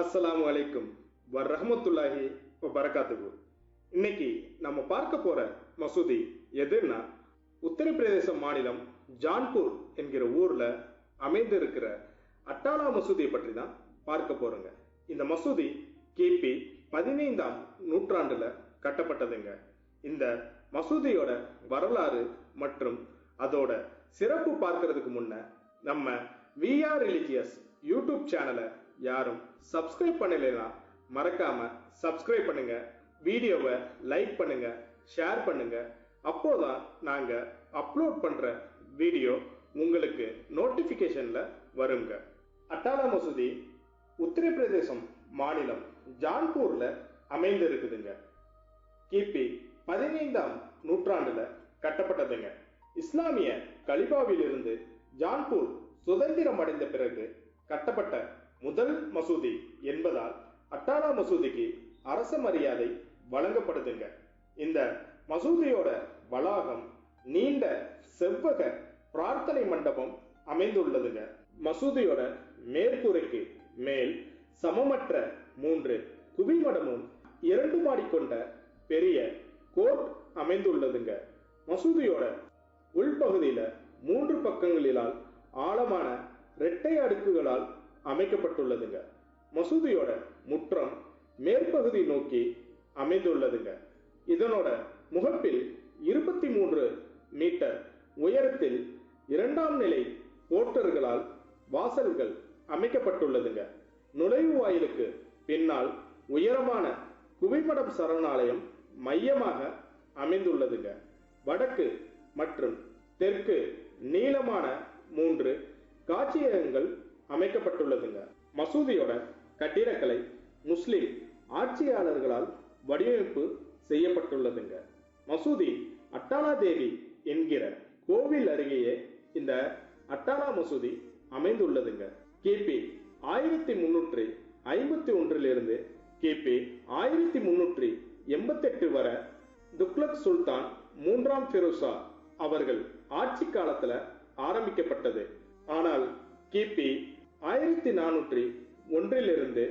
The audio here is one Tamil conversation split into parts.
அஸ்ஸலாமு அலைக்கும் வரஹமத்துல்லாஹி வரகாத்துகு இன்னைக்கு நம்ம பார்க்க போற மசூதி எதுன்னா உத்தரப்பிரதேச மாநிலம் ஜான்பூர் என்கிற ஊர்ல அமைந்திருக்கிற அட்டாலா மசூதியை பற்றி தான் பார்க்க போறோங்க. இந்த மசூதி கிபி பதினைந்தாம் நூற்றாண்டுல கட்டப்பட்டதுங்க. இந்த மசூதியோட வரலாறு மற்றும் அதோட சிறப்பு பார்க்கறதுக்கு முன்ன நம்ம விஆர் ரிலிஜியஸ் யூடியூப் சேனலை யாரும் சப்ஸ்கிரைப் பண்ணலைன்னா மறக்காம சப்ஸ்கிரைப் பண்ணுங்க வீடியோவை லைக் பண்ணுங்க ஷேர் பண்ணுங்க. அப்போதான் நாங்க அப்லோட் பண்ற வீடியோ உங்களுக்கு நோட்டிபிகேஷன்ல வருங்க. அட்டாலா மசூதி உத்தரப்பிரதேசம் மாநிலம் ஜான்பூர்ல அமைந்து இருக்குதுங்க கிபி பதினைந்தாம் நூற்றாண்டுல கட்டப்பட்டதுங்க. இஸ்லாமிய கலிபாவிலிருந்து ஜான்பூர் சுதந்திரம் அடைந்த பிறகு கட்டப்பட்ட முதல் மசூதி என்பதால் அட்டாலா மசூதிக்கு அரச மரியாதை வழங்கப்படுதுங்க. இந்த மசூதியோட வளாகம் நீண்ட செவ்வக பிரார்த்தனை மண்டபம் அமைந்துள்ளதுங்க. மசூதியோட மேற்கூரைக்கு மேல் சமமற்ற மூன்று குவிமடமும் இரண்டு மாடி கொண்ட பெரிய கோர்ட் அமைந்துள்ளதுங்க. மசூதியோட உள்பகுதியில மூன்று பக்கங்களிலால் ஆழமான இரட்டை அடுக்குகளால் அமைக்கப்பட்டுள்ளதுங்க. மசூதியோட முற்றம் மேற்பகுதி நோக்கி அமைந்துள்ளதுங்க. இதனோட முகப்பில் இருபத்தி மூன்று மீட்டர் உயரத்தில் இரண்டாம் நிலை போர்ட்டர்களால் வாசல்கள் அமைக்கப்பட்டுள்ளதுங்க. நுழைவு வாயிலுக்கு பின்னால் உயரமான குவிமடம் சரணாலயம் மையமாக அமைந்துள்ளதுங்க. வடக்கு மற்றும் தெற்கு நீளமான மூன்று காட்சியகங்கள் அமைக்கப்பட்டுள்ளதுங்க. மசூதியோட கட்டிடக்கலை முஸ்லிம் ஆட்சியாளர்களால் வடிவமைப்பு செய்யப்பட்டுள்ளதுங்க. மசூதி அட்டாலா தேவி என்கிற கோவில் அருகேயே இந்த அட்டாலா மசூதி அமைந்துள்ளதுங்க. கிபி ஆயிரத்தி முன்னூற்றி ஐம்பத்தி ஒன்றிலிருந்து கிபி ஆயிரத்தி முன்னூற்றி எண்பத்தி எட்டு வரை துக்லக் சுல்தான் மூன்றாம் பெருசா அவர்கள் ஆட்சி காலத்துல ஆரம்பிக்கப்பட்டது. ஆனால் கிபி ஆயிரத்தி நானூற்றி ஒன்றிலிருந்து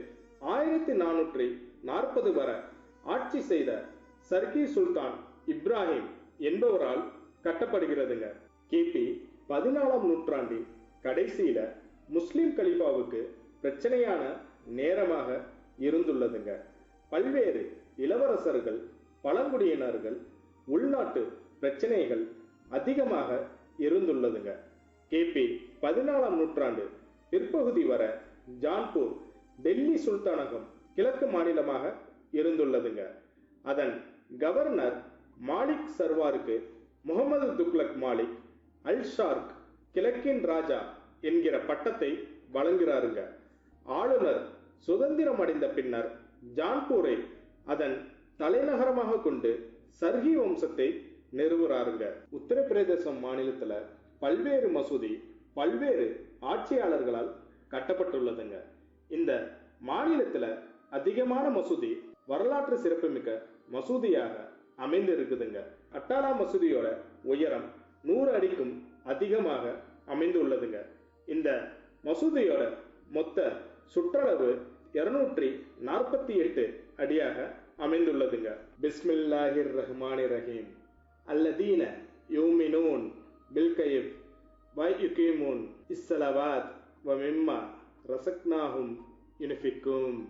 ஆயிரத்தி நானூற்றி நாற்பது வரை ஆட்சி செய்த சர்கி சுல்தான் இப்ராஹிம் என்பவரால் கட்டப்படுகிறதுங்க. கிபி பதினாலாம் நூற்றாண்டின் கடைசியில முஸ்லிம் கலிஃபாவுக்கு பிரச்சனையான நேரமாக இருந்துள்ளதுங்க. பல்வேறு இளவரசர்கள் பழங்குடியினர்கள் உள்நாட்டு பிரச்சனைகள் அதிகமாக இருந்துள்ளதுங்க. கிபி பதினாலாம் நூற்றாண்டு பிற்பகுதி வர ஜான்பூர் டெல்லி சுல்தானகம் கிழக்கு மாநிலமாக இருந்துள்ளதுங்க. அதன் கவர்னர் மாலிக் சர்வாருக்கு முகமது துக்லக் மாலிக் அல் ஷார்க் கிழக்கின் ராஜா என்கிற பட்டத்தை வழங்குகிறாருங்க ஆளுநர் சுதந்திரம் அடைந்த பின்னர் ஜான்பூரை அதன் தலைநகரமாக கொண்டு சர்ஹி வம்சத்தை நிறுவுறாருங்க. உத்தரப்பிரதேசம் மாநிலத்துல பல்வேறு மசூதி பல்வேறு ஆட்சியாளர்களால் கட்டப்பட்டுள்ளதுங்க. இந்த மாநிலத்துல அதிகமான மசூதி வரலாற்று சிறப்புமிக்க மசூதியாக அமைந்து இருக்குதுங்க அட்டாலா மசூதியோட உயரம் நூறு அடிக்கும் அதிகமாக அமைந்துள்ளதுங்க. இந்த மசூதியோட மொத்த சுற்றளவு இருநூற்றி நாற்பத்தி எட்டு அடியாக அமைந்துள்ளதுங்க. பிஸ்மில்லாஹிர் ரஹ்மானி ரஹீம் அல்லதீன யூமினூன் பில்கயிப் வயுகீமூன் இஸ்ஸலவாத் வமெம்மா ரசக்னாகும் ரசக்னாஹும் யுனிஃபிக்கும்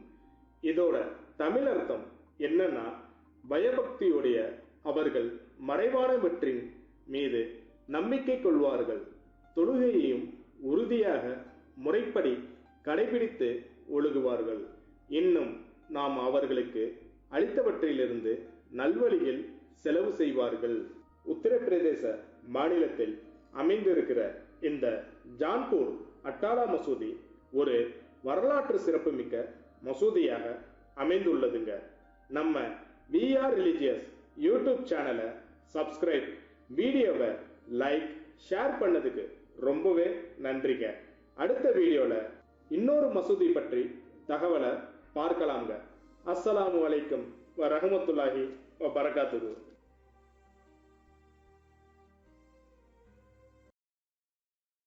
இதோட தமிழ் அர்த்தம் என்னன்னா பயபக்தியுடைய அவர்கள் மறைவானவற்றின் மீது நம்பிக்கை கொள்வார்கள். தொழுகையையும் உறுதியாக முறைப்படி கடைபிடித்து ஒழுகுவார்கள். இன்னும் நாம் அவர்களுக்கு அளித்தவற்றிலிருந்து நல்வழியில் செலவு செய்வார்கள். உத்தரப்பிரதேச மாநிலத்தில் அமைந்திருக்கிற இந்த ஜான்பூர் அட்டாலா மசூதி ஒரு வரலாற்று சிறப்புமிக்க மசூதியாக அமைந்துள்ளதுங்க. நம்ம விஆர் ரிலிஜியஸ் யூடியூப் சேனலை சப்ஸ்கிரைப் வீடியோவை லைக் ஷேர் பண்ணதுக்கு ரொம்பவே நன்றிங்க. அடுத்த வீடியோல இன்னொரு மசூதி பற்றி தகவலை பார்க்கலாங்க அஸ்ஸலாமு அலைக்கும் வ ரஹமத்துல்லாஹி வ